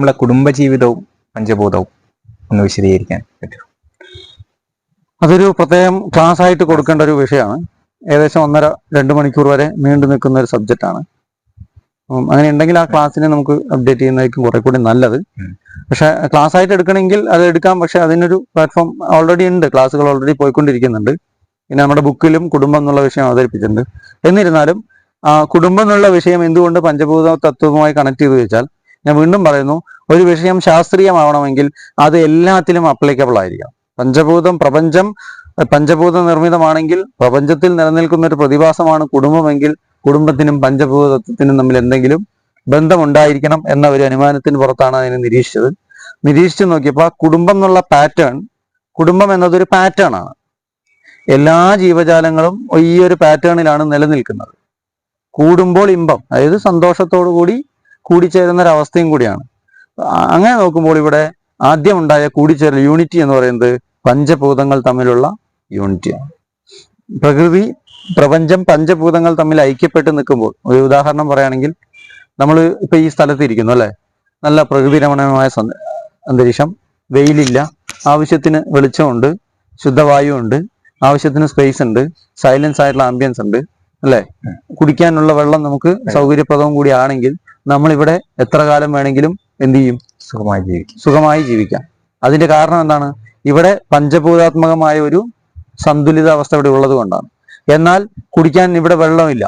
നമ്മളെ കുടുംബജീവിതവും പഞ്ചഭൂതവും ഒന്ന് വിശദീകരിക്കാൻ പറ്റും. അതൊരു പ്രത്യേകം ക്ലാസ് ആയിട്ട് കൊടുക്കേണ്ട ഒരു വിഷയമാണ്. ഏകദേശം ഒന്നര രണ്ട് മണിക്കൂർ വരെ നീണ്ടു നിൽക്കുന്ന ഒരു സബ്ജക്റ്റ് ആണ്. ഉം, അങ്ങനെ ഉണ്ടെങ്കിൽ ആ ക്ലാസ്സിനെ നമുക്ക് അപ്ഡേറ്റ് ചെയ്യുന്നതായിരിക്കും കുറെ കൂടി നല്ലത്. പക്ഷെ ക്ലാസ് ആയിട്ട് എടുക്കണമെങ്കിൽ അത് എടുക്കാം. പക്ഷെ അതിനൊരു പ്ലാറ്റ്ഫോം ഓൾറെഡി ഉണ്ട്. ക്ലാസ്സുകൾ ഓൾറെഡി പോയിക്കൊണ്ടിരിക്കുന്നുണ്ട്. പിന്നെ നമ്മുടെ ബുക്കിലും കുടുംബം എന്നുള്ള വിഷയം അവതരിപ്പിച്ചിട്ടുണ്ട്. എന്നിരുന്നാലും ആ കുടുംബം എന്നുള്ള വിഷയം എന്തുകൊണ്ട് പഞ്ചഭൂത തത്വവുമായി കണക്ട് ചെയ്ത് വെച്ചാൽ ഞാൻ വീണ്ടും പറയുന്നു ഒരു വിഷയം ശാസ്ത്രീയമാവണമെങ്കിൽ അത് എല്ലാത്തിലും അപ്ലിക്കബിൾ ആയിരിക്കണം. പഞ്ചഭൂതം പ്രപഞ്ചം പഞ്ചഭൂത നിർമ്മിതമാണെങ്കിൽ പ്രപഞ്ചത്തിൽ നിലനിൽക്കുന്ന ഒരു പ്രതിഭാസമാണ് കുടുംബമെങ്കിൽ കുടുംബത്തിനും പഞ്ചഭൂതത്വത്തിനും തമ്മിൽ എന്തെങ്കിലും ബന്ധമുണ്ടായിരിക്കണം എന്ന ഒരു അനുമാനത്തിന് പുറത്താണ് അതിനെ നിരീക്ഷിച്ചത്. നിരീക്ഷിച്ചു നോക്കിയപ്പോൾ ആ കുടുംബം എന്നുള്ള പാറ്റേൺ കുടുംബം എന്നതൊരു പാറ്റേൺ ആണ്. എല്ലാ ജീവജാലങ്ങളും ഈ ഒരു പാറ്റേണിലാണ് നിലനിൽക്കുന്നത്. കൂടുമ്പോൾ ഇമ്പം അതായത് സന്തോഷത്തോടു കൂടി കൂടിച്ചേരുന്ന ഒരു അവസ്ഥയും കൂടിയാണ്. അങ്ങനെ നോക്കുമ്പോൾ ഇവിടെ ആദ്യം ഉണ്ടായ കൂടിച്ചേരൽ യൂണിറ്റി എന്ന് പറയുന്നത് പഞ്ചഭൂതങ്ങൾ തമ്മിലുള്ള യൂണിറ്റിയാണ് പ്രകൃതി പ്രപഞ്ചം പഞ്ചഭൂതങ്ങൾ തമ്മിൽ ഐക്യപ്പെട്ട് നിൽക്കുമ്പോൾ ഒരു ഉദാഹരണം പറയുകയാണെങ്കിൽ നമ്മൾ ഇപ്പൊ ഈ സ്ഥലത്ത് ഇരിക്കുന്നു അല്ലെ? നല്ല പ്രകൃതി രമണീയമായ അന്തരീക്ഷം വെയിലില്ല ആവശ്യത്തിന് വെളിച്ചമുണ്ട് ശുദ്ധവായു ഉണ്ട് ആവശ്യത്തിന് സ്പേസ് ഉണ്ട് സൈലൻസ് ആയിട്ടുള്ള ആംബിയൻസ് ഉണ്ട് അല്ലെ? കുടിക്കാനുള്ള വെള്ളം നമുക്ക് സൗകര്യപ്രദവും കൂടി ആണെങ്കിൽ നമ്മളിവിടെ എത്ര കാലം വേണമെങ്കിലും എന്ത് ചെയ്യും? സുഖമായി ജീവിക്കും. സുഖമായി ജീവിക്കാം. അതിന്റെ കാരണം എന്താണ്? ഇവിടെ പഞ്ചഭൂതാത്മകമായ ഒരു സന്തുലിതാവസ്ഥ ഇവിടെ ഉള്ളത് കൊണ്ടാണ്. എന്നാൽ കുടിക്കാൻ ഇവിടെ വെള്ളമില്ല.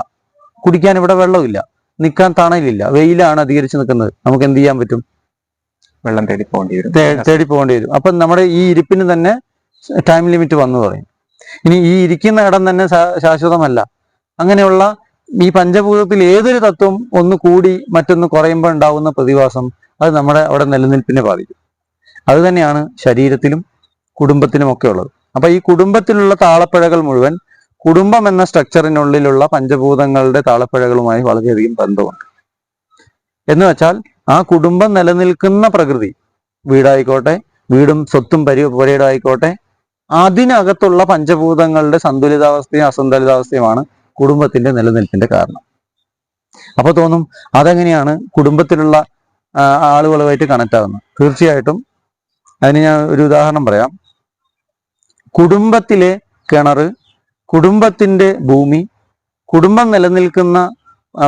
കുടിക്കാൻ ഇവിടെ വെള്ളമില്ല. നിൽക്കാൻ തണലില്ല. വെയിലാണ് അധികരിച്ച് നിൽക്കുന്നത്. നമുക്ക് എന്ത് ചെയ്യാൻ പറ്റും? വെള്ളം തേടി പോകേണ്ടി വരും. തേടി പോകേണ്ടി വരും. അപ്പം നമ്മുടെ ഈ ഇരിപ്പിന് തന്നെ ടൈം ലിമിറ്റ് വന്നു പറയും ഇനി ഈ ഇരിക്കുന്ന ഇടം തന്നെ ശാശ്വതമല്ല. അങ്ങനെയുള്ള ഈ പഞ്ചഭൂതത്തിൽ ഏതൊരു തത്വം ഒന്ന് കൂടി മറ്റൊന്ന് കുറയുമ്പോൾ ഉണ്ടാവുന്ന പ്രതിഭാസം അത് നമ്മുടെ അവിടെ നിലനിൽപ്പിനെ ബാധിക്കും. അത് തന്നെയാണ് ശരീരത്തിലും കുടുംബത്തിലും ഒക്കെ ഉള്ളത്. അപ്പൊ ഈ കുടുംബത്തിലുള്ള താളപ്പിഴകൾ മുഴുവൻ കുടുംബം എന്ന സ്ട്രക്ചറിനുള്ളിലുള്ള പഞ്ചഭൂതങ്ങളുടെ താളപ്പിഴകളുമായി വളരെയധികം ബന്ധമുണ്ട്. എന്ന് വെച്ചാൽ ആ കുടുംബം നിലനിൽക്കുന്ന പ്രകൃതി വീടായിക്കോട്ടെ വീടും സ്വത്തും പരി പുരയിടായിക്കോട്ടെ അതിനകത്തുള്ള പഞ്ചഭൂതങ്ങളുടെ സന്തുലിതാവസ്ഥയും അസന്തുലിതാവസ്ഥയുമാണ് കുടുംബത്തിന്റെ നിലനിൽപ്പിന്റെ കാരണം. അപ്പൊ തോന്നും അതെങ്ങനെയാണ് കുടുംബത്തിലുള്ള ആളുകളുമായിട്ട് കണക്ട് ആകുന്നത് തീർച്ചയായിട്ടും അതിന് ഞാൻ ഒരു ഉദാഹരണം പറയാം. കുടുംബത്തിലെ കിണർ കുടുംബത്തിന്റെ ഭൂമി കുടുംബം നിലനിൽക്കുന്ന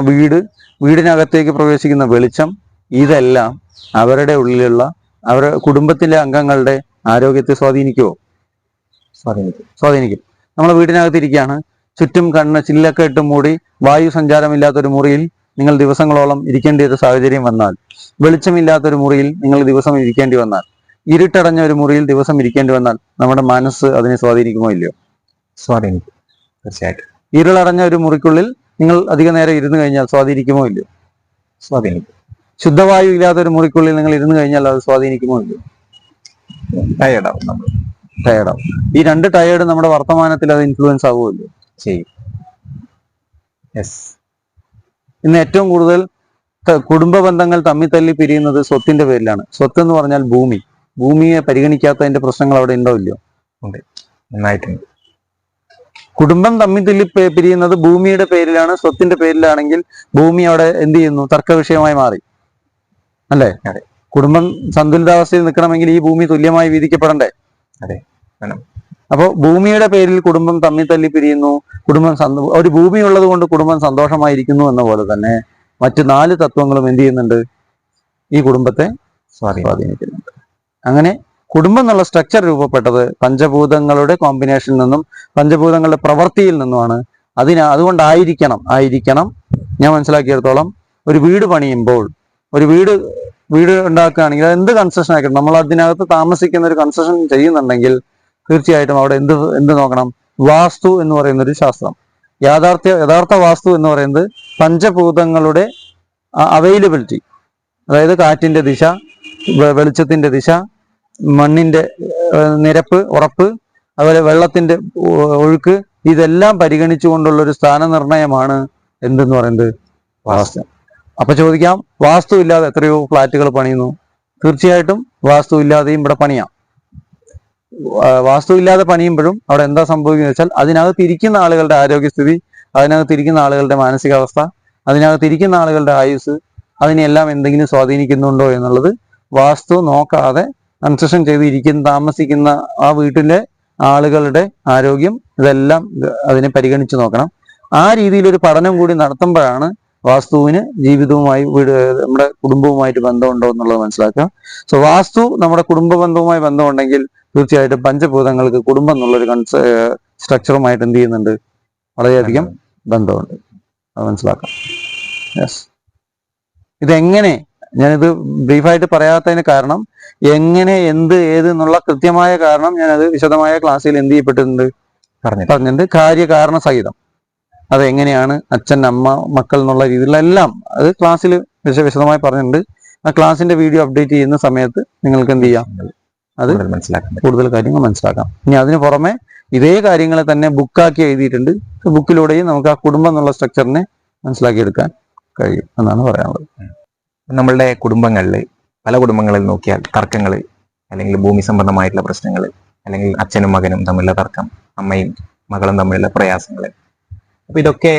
വീട് വീടിനകത്തേക്ക് പ്രവേശിക്കുന്ന വെളിച്ചം ഇതെല്ലാം അവരുടെ ഉള്ളിലുള്ള അവരുടെ കുടുംബത്തിലെ അംഗങ്ങളുടെ ആരോഗ്യത്തെ സ്വാധീനിക്കുമോ സ്വാധീനിക്കും. സ്വാധീനിക്കും. നമ്മൾ വീടിനകത്തിരിക്കുകയാണ്. ചുറ്റും കണ്ണ് ചില്ലൊക്കെ ഇട്ട് മൂടി വായു സഞ്ചാരമില്ലാത്തൊരു മുറിയിൽ നിങ്ങൾ ദിവസങ്ങളോളം ഇരിക്കേണ്ട ഒരു സാഹചര്യം വന്നാൽ വെളിച്ചമില്ലാത്തൊരു മുറിയിൽ നിങ്ങൾ ദിവസം ഇരിക്കേണ്ടി വന്നാൽ ഇരുട്ടടഞ്ഞ ഒരു മുറിയിൽ ദിവസം ഇരിക്കേണ്ടി വന്നാൽ നമ്മുടെ മനസ്സ് അതിനെ സ്വാധീനിക്കുമോ ഇല്ലയോ? സ്വാധീനിക്കും. തീർച്ചയായിട്ടും. ഇരുളടഞ്ഞ ഒരു മുറിക്കുള്ളിൽ നിങ്ങൾ അധിക നേരം ഇരുന്ന് കഴിഞ്ഞാൽ സ്വാധീനിക്കുമോ ഇല്ലയോ? സ്വാധീനിക്കും. ശുദ്ധവായു ഇല്ലാത്ത ഒരു മുറിക്കുള്ളിൽ നിങ്ങൾ ഇരുന്ന് കഴിഞ്ഞാൽ അത് സ്വാധീനിക്കുമോ ഇല്ലയോ? ടയർഡാവും നമ്മൾ. ടയേർഡാവും ഈ രണ്ട് ടയേർഡ് നമ്മുടെ വർത്തമാനത്തിൽ അത് ഇൻഫ്ലുവൻസ് ആവുമല്ലോ ചെയ്യും. യെസ് ഇന്ന് ഏറ്റവും കൂടുതൽ കുടുംബ ബന്ധങ്ങൾ തമ്മിൽ തല്ലി പിരിയുന്നത് സ്വത്തിന്റെ പേരിലാണ്. സ്വത്ത് എന്ന് പറഞ്ഞാൽ ഭൂമി. ഭൂമിയെ പരിഗണിക്കാത്തതിന്റെ പ്രശ്നങ്ങൾ അവിടെ ഉണ്ടോ ഇല്ലയോ? നന്നായിട്ടുണ്ട്. കുടുംബം തമ്മിൽ തല്ലി പിരിയുന്നത് ഭൂമിയുടെ പേരിലാണ് സ്വത്തിന്റെ പേരിലാണെങ്കിൽ ഭൂമി അവിടെ എന്ത് ചെയ്യുന്നു? തർക്ക വിഷയമായി മാറി. അല്ലേ? കുടുംബം സന്തുലിതാവസ്ഥയിൽ നിൽക്കണമെങ്കിൽ ഈ ഭൂമി തുല്യമായി വീതിക്കപ്പെടണ്ടേ? അതെ. അപ്പോൾ ഭൂമിയുടെ പേരിൽ കുടുംബം തമ്മിൽ തല്ലി പിരിയുന്നു കുടുംബം ഒരു ഭൂമി ഉള്ളത് കൊണ്ട് കുടുംബം സന്തോഷമായിരിക്കുന്നു എന്ന പോലെ തന്നെ മറ്റ് നാല് തത്വങ്ങളും എന്ത് ചെയ്യുന്നുണ്ട്? ഈ കുടുംബത്തെ സ്വാധീനം സ്വാധീനിക്കുന്നുണ്ട്. അങ്ങനെ കുടുംബം എന്നുള്ള സ്ട്രക്ചർ രൂപപ്പെട്ടത് പഞ്ചഭൂതങ്ങളുടെ കോമ്പിനേഷനിൽ നിന്നും പഞ്ചഭൂതങ്ങളുടെ പ്രവൃത്തിയിൽ നിന്നുമാണ്. അതിന് അതുകൊണ്ടായിരിക്കണം ആയിരിക്കണം. ഞാൻ മനസ്സിലാക്കിയിടത്തോളം ഒരു വീട് പണിയുമ്പോൾ ഒരു വീട് വീട് ഉണ്ടാക്കുകയാണെങ്കിൽ അത് എന്ത് കൺസ്ട്രക്ഷൻ ആക്കണം നമ്മൾ അതിനകത്ത് താമസിക്കുന്ന ഒരു കൺസ്ട്രക്ഷൻ ചെയ്യുന്നുണ്ടെങ്കിൽ തീർച്ചയായിട്ടും അവിടെ എന്ത് എന്ത് നോക്കണം? വാസ്തു എന്ന് പറയുന്ന ഒരു ശാസ്ത്രം. യാഥാർത്ഥ്യ യഥാർത്ഥ വാസ്തു എന്ന് പറയുന്നത് പഞ്ചഭൂതങ്ങളുടെ അവൈലബിലിറ്റി അതായത് കാറ്റിന്റെ ദിശ വെളിച്ചത്തിന്റെ ദിശ മണ്ണിന്റെ നിരപ്പ് ഉറപ്പ് അതുപോലെ വെള്ളത്തിന്റെ ഒഴുക്ക് ഇതെല്ലാം പരിഗണിച്ചുകൊണ്ടുള്ള ഒരു സ്ഥാനനിർണയമാണ് എന്തെന്ന് പറയുന്നത് വാസ്തു. അപ്പൊ ചോദിക്കാം വാസ്തു ഇല്ലാതെ എത്രയോ ഫ്ലാറ്റുകൾ പണിയുന്നു. തീർച്ചയായിട്ടും വാസ്തു ഇല്ലാതെയും ഇവിടെ പണിയാം. ആ, വാസ്തു ഇല്ലാതെ പണിയുമ്പോഴും അവിടെ എന്താ സംഭവിക്കുന്നത് വെച്ചാൽ അതിനകത്ത് ഇരിക്കുന്ന ആളുകളുടെ ആരോഗ്യസ്ഥിതി അതിനകത്ത് ഇരിക്കുന്ന ആളുകളുടെ മാനസികാവസ്ഥ അതിനകത്ത് ഇരിക്കുന്ന ആളുകളുടെ ആയുസ് അതിനെല്ലാം എന്തെങ്കിലും സ്വാധീനിക്കുന്നുണ്ടോ എന്നുള്ളത് വാസ്തു നോക്കാതെ കൺസ്ട്രക്ഷൻ ചെയ്തിരിക്കുന്ന താമസിക്കുന്ന ആ വീട്ടിലെ ആളുകളുടെ ആരോഗ്യം ഇതെല്ലാം അതിനെ പരിഗണിച്ച് നോക്കണം. ആ രീതിയിൽ ഒരു പഠനം കൂടി നടത്തുമ്പോഴാണ് വാസ്തുവിന് ജീവിതവുമായി വീട് നമ്മുടെ കുടുംബവുമായിട്ട് ബന്ധമുണ്ടോ എന്നുള്ളത് മനസ്സിലാക്കുക. സോ വാസ്തു നമ്മുടെ കുടുംബ ബന്ധവുമായി ബന്ധമുണ്ടെങ്കിൽ തീർച്ചയായിട്ടും പഞ്ചഭൂതങ്ങൾക്ക് കുടുംബം എന്നുള്ളൊരു കൺസ സ്ട്രക്ചറുമായിട്ട് എന്ത് ചെയ്യുന്നുണ്ട്? വളരെയധികം ബന്ധമുണ്ട്. അത് മനസ്സിലാക്കാം. യെസ് ഇതെങ്ങനെ? ഞാനിത് ബ്രീഫായിട്ട് പറയാത്തതിന് കാരണം എങ്ങനെ എന്ത് ഏത് എന്നുള്ള കൃത്യമായ കാരണം ഞാനത് വിശദമായ ക്ലാസ്സിൽ എന്ത് ചെയ്യപ്പെട്ടിട്ടുണ്ട്? പറഞ്ഞിട്ട് പറഞ്ഞിട്ടുണ്ട് കാര്യകാരണ സഹിതം. അത് എങ്ങനെയാണ് അച്ഛൻ അമ്മ മക്കൾ എന്നുള്ള രീതിയിലെല്ലാം അത് ക്ലാസ്സിൽ വിശ വിശദമായി പറഞ്ഞിട്ടുണ്ട്. ആ ക്ലാസ്സിന്റെ വീഡിയോ അപ്ഡേറ്റ് ചെയ്യുന്ന സമയത്ത് നിങ്ങൾക്ക് എന്ത് ചെയ്യാം? അത് മനസ്സിലാക്കാം കൂടുതൽ കാര്യങ്ങൾ മനസ്സിലാക്കാം. ഇനി അതിന് പുറമെ ഇതേ കാര്യങ്ങളെ തന്നെ ബുക്കാക്കി എഴുതിയിട്ടുണ്ട്. ബുക്കിലൂടെയും നമുക്ക് ആ കുടുംബം എന്നുള്ള സ്ട്രക്ചറിനെ മനസ്സിലാക്കിയെടുക്കാൻ കഴിയും എന്നാണ് പറയാനുള്ളത്. നമ്മളുടെ കുടുംബങ്ങളിൽ പല കുടുംബങ്ങളിൽ നോക്കിയാൽ തർക്കങ്ങൾ അല്ലെങ്കിൽ ഭൂമി സംബന്ധമായിട്ടുള്ള പ്രശ്നങ്ങൾ അല്ലെങ്കിൽ അച്ഛനും മകനും തമ്മിലുള്ള തർക്കം അമ്മയും മകളും തമ്മിലുള്ള പ്രയാസങ്ങൾ അപ്പൊ ഇതൊക്കെ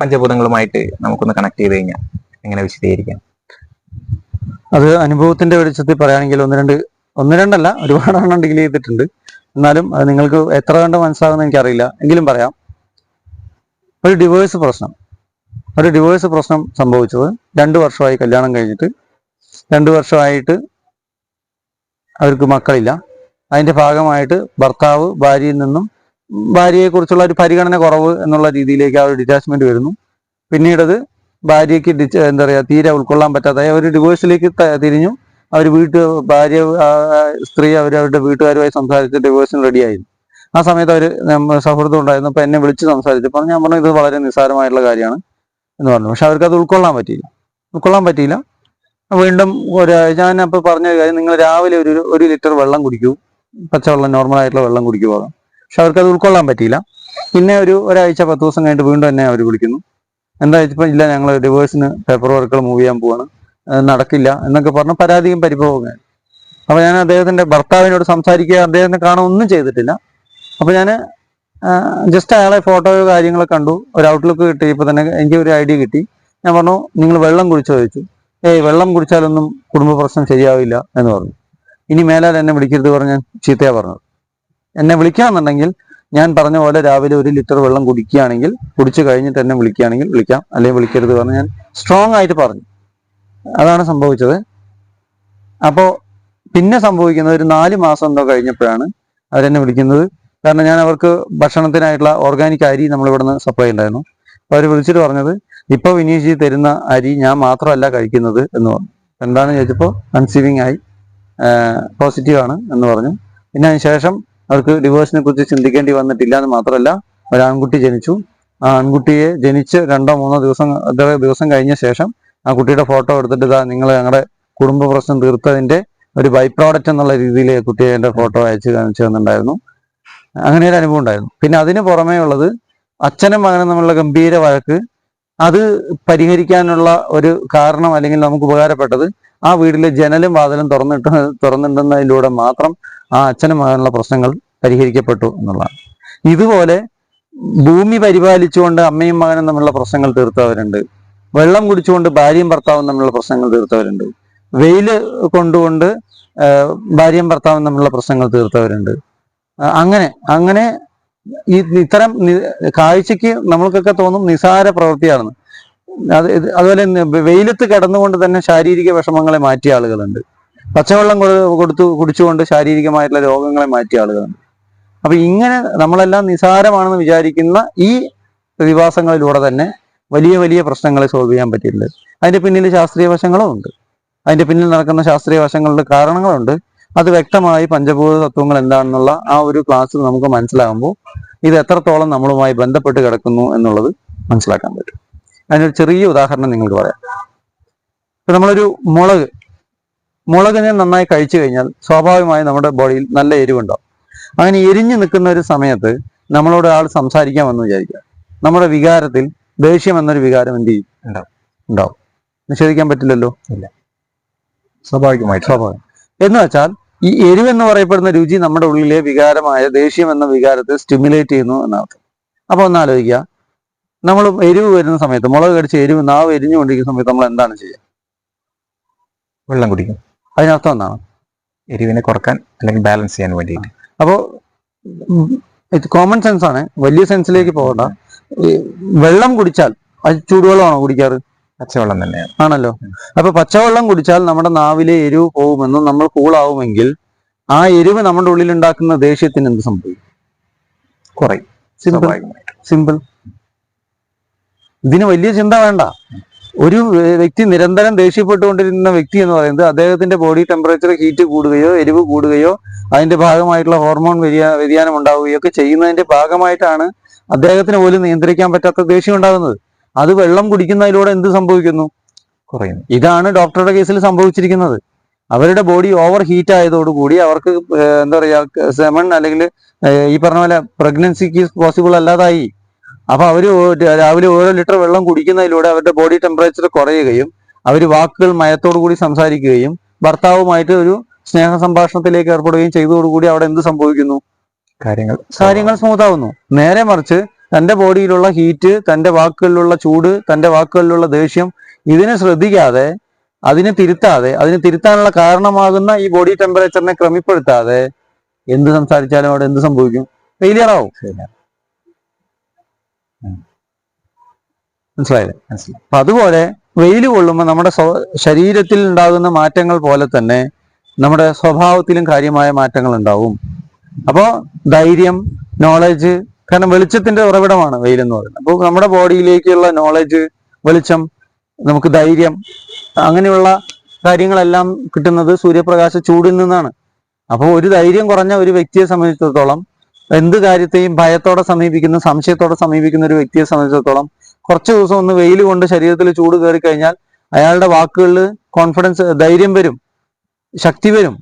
പഞ്ചഭൂതങ്ങളുമായിട്ട് നമുക്കൊന്ന് കണക്ട് ചെയ്ത് കഴിഞ്ഞാൽ എങ്ങനെ വിശദീകരിക്കാം? അത് അനുഭവത്തിന്റെ വെളിച്ചത്തിൽ പറയുകയാണെങ്കിൽ ഒന്ന് രണ്ട് ഒന്ന് രണ്ടല്ല ഒരുപാട് എണ്ണം ഡീൽ ചെയ്തിട്ടുണ്ട്. എന്നാലും അത് നിങ്ങൾക്ക് എത്ര കണ്ട് മനസ്സിലാകുന്ന എനിക്കറിയില്ല. എങ്കിലും പറയാം. ഒരു ഡിവോഴ്സ് പ്രശ്നം. ഒരു ഡിവോഴ്സ് പ്രശ്നം സംഭവിച്ചത് രണ്ട് വർഷമായി കല്യാണം കഴിഞ്ഞിട്ട്. രണ്ട് വർഷമായിട്ട് അവർക്ക് മക്കളില്ല. അതിന്റെ ഭാഗമായിട്ട് ഭർത്താവ് ഭാര്യയിൽ നിന്നും ഭാര്യയെക്കുറിച്ചുള്ള ഒരു പരിഗണന കുറവ് എന്നുള്ള രീതിയിലേക്ക് ആ ഒരു ഡിറ്റാച്ച്മെന്റ് വരുന്നു. പിന്നീടത് ഭാര്യയ്ക്ക് എന്താ പറയുക തീരെ ഉൾക്കൊള്ളാൻ പറ്റാത്ത ഒരു ഡിവോഴ്സിലേക്ക് തിരിഞ്ഞു. അവർ വീട്ട് ഭാര്യ സ്ത്രീ അവർ അവരുടെ വീട്ടുകാരുമായി സംസാരിച്ച് ഡിവോഴ്സിന് റെഡിയായിരുന്നു ആ സമയത്ത് അവർ സൗഹൃദം ഉണ്ടായിരുന്നു. അപ്പം എന്നെ വിളിച്ച് സംസാരിച്ചപ്പോൾ ഞാൻ പറഞ്ഞു ഇത് വളരെ നിസ്സാരമായിട്ടുള്ള കാര്യമാണ് എന്ന് പറഞ്ഞു. പക്ഷെ അവർക്ക് അത് ഉൾക്കൊള്ളാൻ പറ്റിയില്ല. ഉൾക്കൊള്ളാൻ പറ്റിയില്ല. വീണ്ടും ഒരു ഞാൻ അപ്പോൾ പറഞ്ഞ കാര്യം നിങ്ങൾ രാവിലെ ഒരു ഒരു ലിറ്റർ വെള്ളം കുടിക്കൂ. പച്ചവെള്ളം നോർമൽ ആയിട്ടുള്ള വെള്ളം കുടിക്കൂ പോകാം പക്ഷെ അവർക്ക് അത് ഉൾക്കൊള്ളാൻ പറ്റിയില്ല. പിന്നെ ഒരു ഒരാഴ്ച പത്ത് ദിവസം കഴിഞ്ഞിട്ട് വീണ്ടും എന്നെ അവർ വിളിക്കുന്നു. എന്താ വെച്ചപ്പോൾ ഇല്ല ഞങ്ങൾ ഡിവോഴ്സിന് പേപ്പർ വർക്കുകൾ മൂവ് ചെയ്യാൻ പോവാണ്. നടക്കില്ല എന്നൊക്കെ പറഞ്ഞ് പരാതിയും പരിഭവവും അപ്പൊ ഞാൻ അദ്ദേഹത്തിന്റെ ഭർത്താവിനോട് സംസാരിക്കുക അദ്ദേഹത്തിനെ കാണാൻ ഒന്നും ചെയ്തിട്ടില്ല. അപ്പൊ ഞാൻ ജസ്റ്റ് അയാളെ ഫോട്ടോയോ കാര്യങ്ങളോ കണ്ടു. ഒരു ഔട്ട്ലുക്ക് കിട്ടി കിട്ടിയപ്പോൾ തന്നെ എനിക്ക് ഒരു ഐഡിയ കിട്ടി. ഞാൻ പറഞ്ഞു നിങ്ങൾ വെള്ളം കുടിച്ചോ? ചോദിച്ചു. ഏയ് വെള്ളം കുടിച്ചാലൊന്നും കുടുംബ പ്രശ്നം ശരിയാവില്ല എന്ന് പറഞ്ഞു. ഇനി മേലാൽ എന്നെ വിളിക്കരുത് പറഞ്ഞ് ഞാൻ ചീത്തയാ പറഞ്ഞത്. എന്നെ വിളിക്കാന്നുണ്ടെങ്കിൽ ഞാൻ പറഞ്ഞ പോലെ രാവിലെ ഒരു ലിറ്റർ വെള്ളം കുടിക്കുകയാണെങ്കിൽ കുടിച്ചു കഴിഞ്ഞിട്ട് എന്നെ വിളിക്കുകയാണെങ്കിൽ വിളിക്കാം. അല്ലെങ്കിൽ വിളിക്കരുത് പറഞ്ഞ് ഞാൻ സ്ട്രോങ് ആയിട്ട് പറഞ്ഞു. അതാണ് സംഭവിച്ചത്. അപ്പോൾ പിന്നെ സംഭവിക്കുന്നത് ഒരു നാല് മാസം എന്തോ കഴിഞ്ഞപ്പോഴാണ് അവരെന്നെ വിളിക്കുന്നത്. കാരണം ഞാൻ അവർക്ക് ഭക്ഷണത്തിനായിട്ടുള്ള ഓർഗാനിക് അരി നമ്മൾ നിന്ന് സപ്ലൈ ഉണ്ടായിരുന്നു അപ്പോൾ അവർ വിളിച്ചിട്ട് പറഞ്ഞത് ഇപ്പോൾ വിനീഷ് തരുന്ന അരി ഞാൻ മാത്രമല്ല കഴിക്കുന്നത് എന്ന് പറഞ്ഞു. എന്താണെന്ന് ചോദിച്ചപ്പോൾ കൺസീവിങ് ആയി പോസിറ്റീവാണ് എന്ന് പറഞ്ഞു. പിന്നെ അതിനുശേഷം അവർക്ക് ഡിവോഴ്സിനെ കുറിച്ച് ചിന്തിക്കേണ്ടി വന്നിട്ടില്ല എന്ന് മാത്രമല്ല ഒരു ആൺകുട്ടി ജനിച്ചു. ആ ആൺകുട്ടിയെ ജനിച്ച് രണ്ടോ മൂന്നോ ദിവസം ദിവസം കഴിഞ്ഞ ശേഷം ആ കുട്ടിയുടെ ഫോട്ടോ എടുത്തിട്ട് ഇതാ നിങ്ങൾ ഞങ്ങളുടെ കുടുംബ പ്രശ്നം തീർത്തതിന്റെ ഒരു ബൈ പ്രോഡക്റ്റ് എന്നുള്ള രീതിയിൽ കുട്ടിയെ എന്റെ ഫോട്ടോ അയച്ച് കാണിച്ചു തന്നിട്ടുണ്ടായിരുന്നു. അങ്ങനെ ഒരു അനുഭവം ഉണ്ടായിരുന്നു. പിന്നെ അതിന് പുറമേ ഉള്ളത് അച്ഛനും മകനും തമ്മിലുള്ള ഗംഭീര വഴക്ക്. അത് പരിഹരിക്കാനുള്ള ഒരു കാരണം അല്ലെങ്കിൽ നമുക്ക് ഉപകാരപ്പെട്ടത് ആ വീട്ടിലെ ജനലും വാതിലും തുറന്നിട്ട് തുറന്നിട്ടുന്നതിലൂടെ മാത്രം ആ അച്ഛനും മകനുള്ള പ്രശ്നങ്ങൾ പരിഹരിക്കപ്പെട്ടു എന്നുള്ളതാണ്. ഇതുപോലെ ഭൂമി പരിപാലിച്ചുകൊണ്ട് അമ്മയും മകനും തമ്മിലുള്ള പ്രശ്നങ്ങൾ തീർത്തവരുണ്ട്. വെള്ളം കുടിച്ചുകൊണ്ട് ഭാര്യയും ഭർത്താവും തമ്മിലുള്ള പ്രശ്നങ്ങൾ തീർത്തവരുണ്ട്. വെയിൽ കൊണ്ടുകൊണ്ട് ഭാര്യയും ഭർത്താവും തമ്മിലുള്ള പ്രശ്നങ്ങൾ തീർത്തവരുണ്ട്. അങ്ങനെ അങ്ങനെ ഈ ഇത്തരം കാഴ്ചക്ക് നമ്മൾക്കൊക്കെ തോന്നും നിസാര പ്രവൃത്തിയാണെന്ന് അത് അതുപോലെ വെയിലത്ത് കിടന്നുകൊണ്ട് തന്നെ ശാരീരിക വിഷമങ്ങളെ മാറ്റിയ ആളുകളുണ്ട്. പച്ചവെള്ളം കൊടുത്തു കുടിച്ചുകൊണ്ട് ശാരീരികമായിട്ടുള്ള രോഗങ്ങളെ മാറ്റിയ ആളുകളുണ്ട്. അപ്പൊ ഇങ്ങനെ നമ്മളെല്ലാം നിസാരമാണെന്ന് വിചാരിക്കുന്ന ഈ പ്രതിഭാസങ്ങളിലൂടെ തന്നെ വലിയ വലിയ പ്രശ്നങ്ങളെ സോൾവ് ചെയ്യാൻ പറ്റിയിട്ടുണ്ട്. അതിന്റെ പിന്നിൽ ശാസ്ത്രീയ വശങ്ങളും ഉണ്ട്. അതിന്റെ പിന്നിൽ നടക്കുന്ന ശാസ്ത്രീയ വശങ്ങളുടെ കാരണങ്ങളുണ്ട്. അത് വ്യക്തമായി പഞ്ചഭൂത തത്വങ്ങൾ എന്താണെന്നുള്ള ആ ഒരു ക്ലാസ്സിൽ നമുക്ക് മനസ്സിലാകുമ്പോൾ ഇത് എത്രത്തോളം നമ്മളുമായി ബന്ധപ്പെട്ട് കിടക്കുന്നു എന്നുള്ളത് മനസ്സിലാക്കാൻ പറ്റും. അതിനൊരു ചെറിയ ഉദാഹരണം നിങ്ങൾക്ക് പറയാം. ഇപ്പൊ നമ്മളൊരു മുളക് മുളകിനെ നന്നായി കഴിച്ചു കഴിഞ്ഞാൽ സ്വാഭാവികമായി നമ്മുടെ ബോഡിയിൽ നല്ല എരിവുണ്ടാവും. അങ്ങനെ എരിഞ്ഞു നിൽക്കുന്ന ഒരു സമയത്ത് നമ്മളോട് ആൾ സംസാരിക്കാമെന്ന് വിചാരിക്കുക. നമ്മുടെ വികാരത്തിൽ ദേഷ്യം എന്നൊരു വികാരം എന്ത് ചെയ്യും? ഉണ്ടാവും. ഉണ്ടാവും. നിഷേധിക്കാൻ പറ്റില്ലല്ലോ? ഇല്ല. സ്വാഭാവികമായിട്ട്. സ്വാഭാവികം. എന്ന് വെച്ചാൽ ഈ എരിവ് എന്ന് പറയപ്പെടുന്ന രുചി നമ്മുടെ ഉള്ളിലെ വികാരമായ ദേഷ്യം എന്ന വികാരത്തെ സ്റ്റിമുലേറ്റ് ചെയ്യുന്നു എന്നർത്ഥം അപ്പൊ ഒന്ന് ആലോചിക്കുക. നമ്മൾ എരിവ് വരുന്ന സമയത്ത് മുളക് കടിച്ച് എരിവ് നാവ് എരിഞ്ഞുകൊണ്ടിരിക്കുന്ന സമയത്ത് നമ്മൾ എന്താണ് ചെയ്യുക? വെള്ളം കുടിക്കും. അതിനർത്ഥം എന്താണ്? എരിവിനെ കുറയ്ക്കാൻ അല്ലെങ്കിൽ ബാലൻസ് ചെയ്യാൻ വേണ്ടിയിട്ട്. അപ്പോൾ ഇത് കോമൺ സെൻസ് ആണ്. വലിയ സെൻസിലേക്ക് പോകണ്ട. വെള്ളം കുടിച്ചാൽ അത് ചൂടുവെള്ളമാണോ കുടിക്കാറ്? പച്ചവെള്ളം തന്നെയാണ്. ആണല്ലോ. അപ്പൊ പച്ചവെള്ളം കുടിച്ചാൽ നമ്മുടെ നാവിലെ എരിവ് പോകുമെന്നും നമ്മൾ കൂളാവുമെങ്കിൽ ആ എരിവ് നമ്മുടെ ഉള്ളിൽ ഉണ്ടാക്കുന്ന ദേഷ്യത്തിന് എന്ത് സംഭവിക്കും? കുറയും. സിമ്പിൾ സിമ്പിൾ ഇതിന് വലിയ ചിന്ത വേണ്ട. ഒരു വ്യക്തി നിരന്തരം ദേഷ്യപ്പെട്ടുകൊണ്ടിരുന്ന വ്യക്തി എന്ന് പറയുന്നത് അദ്ദേഹത്തിന്റെ ബോഡി ടെമ്പറേച്ചർ ഹീറ്റ് കൂടുകയോ എരിവ് കൂടുകയോ അതിന്റെ ഭാഗമായിട്ടുള്ള ഹോർമോൺ വ്യതിയാ വ്യതിയാനം ഉണ്ടാവുകയോ ഒക്കെ ചെയ്യുന്നതിന്റെ ഭാഗമായിട്ടാണ് അദ്ദേഹത്തിന് പോലും നിയന്ത്രിക്കാൻ പറ്റാത്ത ദേഷ്യം ഉണ്ടാകുന്നത്. അത് വെള്ളം കുടിക്കുന്നതിലൂടെ എന്ത് സംഭവിക്കുന്നു? കുറയുന്നു. ഇതാണ് ഡോക്ടറുടെ കേസിൽ സംഭവിച്ചിരിക്കുന്നത്. അവരുടെ ബോഡി ഓവർ ഹീറ്റ് ആയതോടുകൂടി അവർക്ക് എന്താ പറയാ സെമൺ അല്ലെങ്കിൽ ഈ പറഞ്ഞ പോലെ പ്രഗ്നൻസിക്ക് പോസിബിൾ അല്ലാതായി. അപ്പൊ അവർ രാവിലെ ഓരോ ലിറ്റർ വെള്ളം കുടിക്കുന്നതിലൂടെ അവരുടെ ബോഡി ടെമ്പറേച്ചർ കുറയുകയും അവർ വാക്കുകൾ മയത്തോടു കൂടി സംസാരിക്കുകയും ഭർത്താവുമായിട്ട് ഒരു സ്നേഹ സംഭാഷണത്തിലേക്ക് ഏർപ്പെടുകയും ചെയ്തതോടുകൂടി അവിടെ എന്ത് സംഭവിക്കുന്നു? കാര്യങ്ങൾ. കാര്യങ്ങൾ സ്മൂത്ത് ആവുന്നു. നേരെ മറിച്ച് തന്റെ ബോഡിയിലുള്ള ഹീറ്റ് തന്റെ വാക്കുകളിലുള്ള ചൂട് തന്റെ വാക്കുകളിലുള്ള ദേഷ്യം ഇതിനെ ശ്രദ്ധിക്കാതെ അതിനെ തിരുത്താതെ അതിനെ തിരുത്താനുള്ള കാരണമാകുന്ന ഈ ബോഡി ടെമ്പറേച്ചറിനെ ക്രമപ്പെടുത്താതെ എന്ത് സംസാരിച്ചാലും അവിടെ എന്ത് സംഭവിക്കും? ഫെയിലിയർ ആവും. മനസ്സിലായില്ലേ? മനസ്സിലായി. അപ്പൊ അതുപോലെ വെയിൽ കൊള്ളുമ്പോൾ നമ്മുടെ സ്വ- ശരീരത്തിൽ ഉണ്ടാകുന്ന മാറ്റങ്ങൾ പോലെ തന്നെ നമ്മുടെ സ്വഭാവത്തിലും കാര്യമായ മാറ്റങ്ങൾ ഉണ്ടാവും. അപ്പോൾ ധൈര്യം നോളജ് കാരണം വെളിച്ചത്തിന്റെ ഉറവിടമാണ് വെയിൽ എന്ന് പറയുന്നത്. അപ്പോൾ നമ്മുടെ ബോഡിയിലേക്കുള്ള നോളജ് വെളിച്ചം നമുക്ക് ധൈര്യം അങ്ങനെയുള്ള കാര്യങ്ങളെല്ലാം കിട്ടുന്നത് സൂര്യപ്രകാശ ചൂടിൽ നിന്നാണ്. അപ്പോൾ ഒരു ധൈര്യം കുറഞ്ഞ ഒരു വ്യക്തിയെ സംബന്ധിച്ചിടത്തോളം എന്ത് കാര്യത്തെയും ഭയത്തോടെ സമീപിക്കുന്ന സംശയത്തോടെ സമീപിക്കുന്ന ഒരു വ്യക്തിയെ സംബന്ധിച്ചിടത്തോളം കുറച്ച് ദിവസം ഒന്ന് വെയിൽ കൊണ്ട് ശരീരത്തിൽ ചൂട് കയറി കഴിഞ്ഞാൽ അയാളുടെ വാക്കുകളിൽ കോൺഫിഡൻസ് ധൈര്യം വരും ശക്തി വരും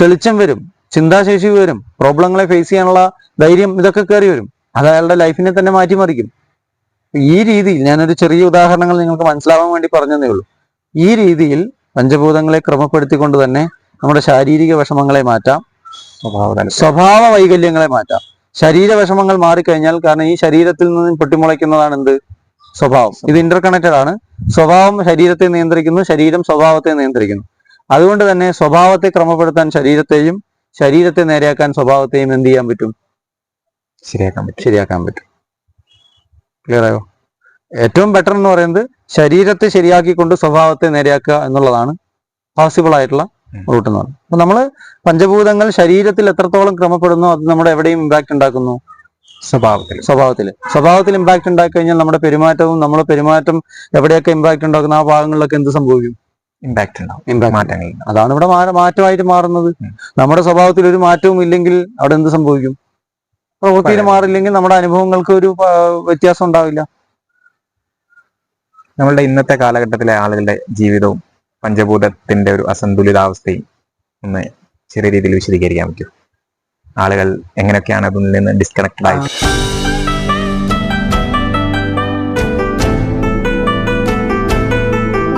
തെളിച്ചം വരും. ചിന്താശേഷി വരും. പ്രോബ്ലങ്ങളെ ഫേസ് ചെയ്യാനുള്ള ധൈര്യം ഇതൊക്കെ കയറി വരും. അത് അയാളുടെ ലൈഫിനെ തന്നെ മാറ്റിമറിക്കും. ഈ രീതിയിൽ ഞാനൊരു ചെറിയ ഉദാഹരണങ്ങൾ നിങ്ങൾക്ക് മനസ്സിലാവാൻ വേണ്ടി പറഞ്ഞതേ ഉള്ളൂ. ഈ രീതിയിൽ പഞ്ചഭൂതങ്ങളെ ക്രമപ്പെടുത്തിക്കൊണ്ട് തന്നെ നമ്മുടെ ശാരീരിക വിഷമങ്ങളെ മാറ്റാം. സ്വഭാവ വൈകല്യങ്ങളെ മാറ്റാം. ശരീര വിഷമങ്ങൾ മാറിക്കഴിഞ്ഞാൽ കാരണം ഈ ശരീരത്തിൽ നിന്നും പൊട്ടിമുളയ്ക്കുന്നതാണ് എന്ത്? സ്വഭാവം. ഇത് ഇന്റർ കണക്റ്റഡ് ആണ്. സ്വഭാവം ശരീരത്തെ നിയന്ത്രിക്കുന്നു ശരീരം സ്വഭാവത്തെ നിയന്ത്രിക്കുന്നു. അതുകൊണ്ട് തന്നെ സ്വഭാവത്തെ ക്രമപ്പെടുത്താൻ ശരീരത്തെയും ശരീരത്തെ നേരെയാക്കാൻ സ്വഭാവത്തെയും എന്ത് ചെയ്യാൻ പറ്റും? ശരിയാക്കാൻ പറ്റും. ശരിയാക്കാൻ പറ്റും. ക്ലിയർ ആയോ? ഏറ്റവും ബെറ്റർ എന്ന് പറയുന്നത് ശരീരത്തെ ശരിയാക്കിക്കൊണ്ട് സ്വഭാവത്തെ നേരെയാക്കുക എന്നുള്ളതാണ് പോസിബിൾ ആയിട്ടുള്ള. റൂട്ട് എന്ന് പറയുന്നത്. അപ്പൊ നമ്മൾ പഞ്ചഭൂതങ്ങൾ ശരീരത്തിൽ എത്രത്തോളം ക്രമപ്പെടുന്നു അത് നമ്മുടെ എവിടെയും ഇമ്പാക്ട് ഉണ്ടാക്കുന്നു? സ്വഭാവത്തിൽ. സ്വഭാവത്തിൽ. സ്വഭാവത്തിൽ ഇമ്പാക്ട് ഉണ്ടാക്കി കഴിഞ്ഞാൽ നമ്മുടെ പെരുമാറ്റവും നമ്മുടെ പെരുമാറ്റം എവിടെയൊക്കെ ഇമ്പാക്ട് ഉണ്ടാക്കുന്ന ആ ഭാഗങ്ങളിലൊക്കെ എന്ത് സംഭവിക്കും? ഇമ്പാക്ട് ഉണ്ടാവും. മാറ്റങ്ങൾ അതാണ് ഇവിടെ മാറ്റമായിട്ട് മാറുന്നത്. നമ്മുടെ സ്വഭാവത്തിൽ ഒരു മാറ്റവും ഇല്ലെങ്കിൽ അവിടെ എന്ത് സംഭവിക്കും? പ്രവൃത്തിയിൽ മാറില്ലെങ്കിൽ നമ്മുടെ അനുഭവങ്ങൾക്ക് ഒരു വ്യത്യാസം ഉണ്ടാവില്ല. നമ്മളുടെ ഇന്നത്തെ കാലഘട്ടത്തിലെ ആളുകളുടെ ജീവിതവും പഞ്ചഭൂതത്തിന്റെ ഒരു അസന്തുലിതാവസ്ഥയും ഒന്ന് ചെറിയ രീതിയിൽ വിശദീകരിക്കാൻ പറ്റും. ആളുകൾ എങ്ങനെയൊക്കെയാണ് അതിൽ നിന്ന് ഡിസ്കണക്റ്റഡ് ആയി